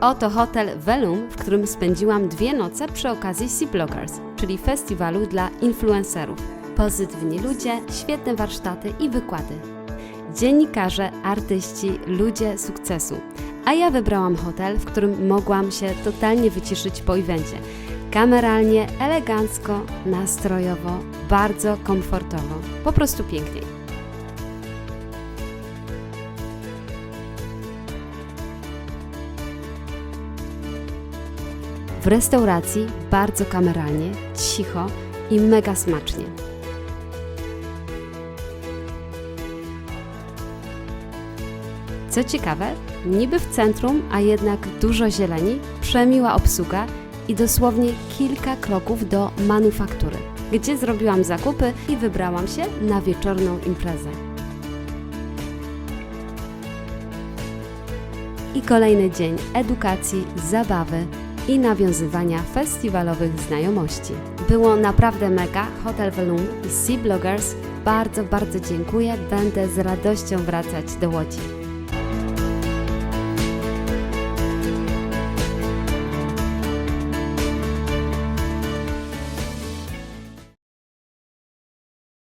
Oto hotel Velum, w którym spędziłam dwie noce przy okazji Sea Bloggers, czyli festiwalu dla influencerów. Pozytywni ludzie, świetne warsztaty i wykłady. Dziennikarze, artyści, ludzie sukcesu. A ja wybrałam hotel, w którym mogłam się totalnie wyciszyć po evencie. Kameralnie, elegancko, nastrojowo, bardzo komfortowo. Po prostu pięknie. W restauracji bardzo kameralnie, cicho i mega smacznie. Co ciekawe, niby w centrum, a jednak dużo zieleni, przemiła obsługa i dosłownie kilka kroków do manufaktury, gdzie zrobiłam zakupy i wybrałam się na wieczorną imprezę. I kolejny dzień edukacji, zabawy i nawiązywania festiwalowych znajomości. Było naprawdę mega, Hotel Velum i Sea Bloggers. Bardzo, bardzo dziękuję. Będę z radością wracać do Łodzi.